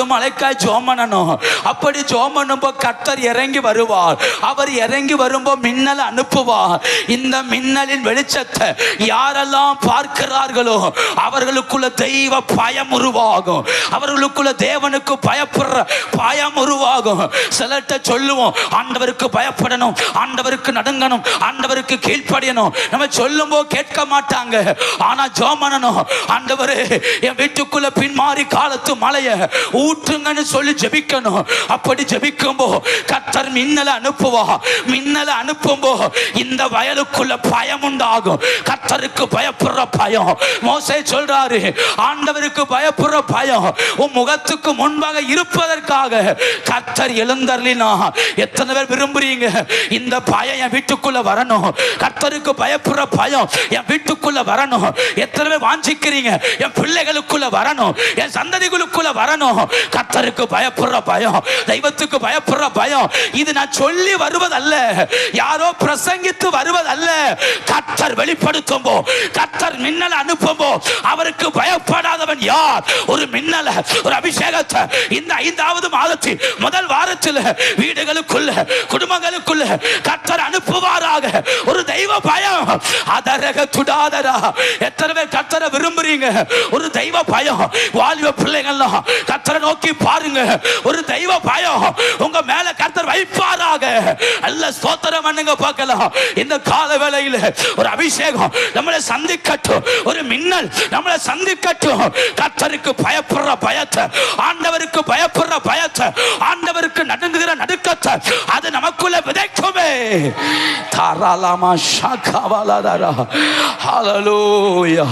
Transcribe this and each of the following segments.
மலைக்காய் மழைக்காய் ஜோமனனும். அப்படி ஜோமனும்போ கர்த்தர் இறங்கி வருவார். அவர் இறங்கி வரும்போ மின்னல் அனுப்புவார். இந்த மின்னலின் வெளிச்சத்தை யாரெல்லாம் பார்க்கிறார்களோ அவர்களுக்குள்ள தெய்வ பயம் உருவாகும். அவர்களுக்குள்ள தேவனுக்கு பயப்படுற பயம் உருவாகும். சிலர்கிட்ட சொல்லுவோம் ஆண்டவருக்கு பயப்படணும் ஆண்டவருக்கு நடுங்கணும் ஆண்டவருக்கு கீழ்ப்படியணும். நம்ம சொல்லும்போது கேட்க மாட்டாங்க. ஆனா ஜோமனனும் ஆண்டவரே என் வீட்டுக்குள்ள பின்மாறி காலத்து மலையை ஊற்றுங்கன்னு சொல்லி ஜெபிக்கணும். அப்படி ஜெபிக்கும்போ கத்தர் மின்னலை அனுப்புவா மின்னலை அனுப்பும்போ இந்த வயலுக்குள்ள பயம் உண்டாகும். கத்தருக்கு பயப்படுற பயம். மோசை சொல்றாரு ஆண்டவருக்கு பயப்படுற பயம். உன் முகத்துக்கு முன்பாக இருப்பதற்காக கத்தர் எழுந்தர்லினா எத்தனை பேர் விரும்புறீங்க? இந்த பயம் என் வீட்டுக்குள்ள வரணும். கத்தருக்கு பயப்படுற பயம் என் வீட்டுக்குள்ள வரணும். எத்தனை பேர் வாஞ்சிக்கிறீங்க? என் பிள்ளைகளுக்குள்ள வரணும். என் சந்ததிகளுக்குள்ள வரணும். கத்தருக்கு பயப்படுற பயம் தெய்வத்துக்கு பயப்படுற பயம். இது நான் சொல்லி வருவதல்ல. யாரோ பிரசங்கித்து வருவதல்ல. கத்தர் வெளிப்படுத்தும் போ கத்தர் மின்னல் அனுப்பும் போ அவருக்கு பயப்படாதவன் யார்? ஒரு மின்னல ஒரு அபிஷேகத்தை இந்த ஐந்தாவது மாதத்தில் முதல் வாரத்தில் வீடுகளுக்குள்ள குடும்பங்களுக்குள்ள அதரக துடாதரா எத்தனை பேர் கத்தரை விரும்புறீங்க? ஒரு தெய்வ பயம். வாலிப பிள்ளைங்கள்லாம் கத்தரை நோக்கி பாருங்க. ஒரு தெய்வ பயம். உங்க மேல கத்தர் வைப்பாராக. அல்ல ஸ்தோத்திரம் பண்ணுங்க பார்க்கலாம். இந்த கால வேளையில் ஒரு அபிஷேகம் நம்மளை சந்திக்கட்டும். ஒரு மின்னல் நம்மளை சந்திக்கட்டும். கத்தருக்கு பயப்படுற பயத்தை ஆண்டவருக்கு பயப்படுற பயத்தை ஆண்டவருக்கு நடுங்குகிற நடுக்கத்தை அது நமக்குள்ள விதை Hallelujah.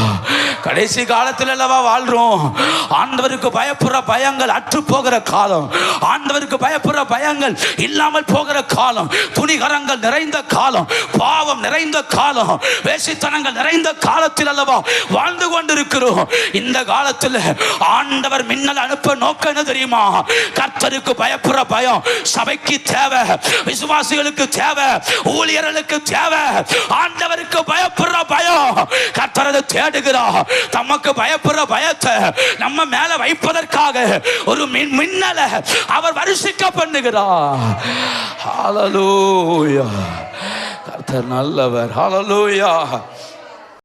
கடைசி காலத்தில் அல்லவா வாழ்றோம். ஆண்டவருக்கு பயப்படுற பயங்கள் அற்று போகிற காலம். ஆண்டவருக்கு பயப்படுற பயங்கள் இல்லாமல் போகிற காலம். துணிகரங்கள் நிறைந்த காலம். பாவம் நிறைந்த காலம். வேசித்தனங்கள் நிறைந்த காலத்தில் அல்லவா வாழ்ந்து கொண்டிருக்கிறோம். இந்த காலத்தில் ஆண்டவர் மின்னல் அனுப்ப நோக்கம் என்ன தெரியுமா? கர்த்தருக்கு பயப்படுற பயம். சபைக்கு தேவை. விசுவாசிகளுக்கு தேவை. ஊழியர்களுக்கு தேவை. ஆண்டவருக்கு பயப்படுற பயம். கர்த்தர் கர்த்தரது தேடுகிறார். தமக்கு பயப்படுற பயத்தை நம்ம மேல வைப்பதற்காக ஒரு மின் மின்னல அவர் வருஷிக்க பண்ணுகிறார். ஹalleluya கர்த்தர் நல்லவர். ஹalleluya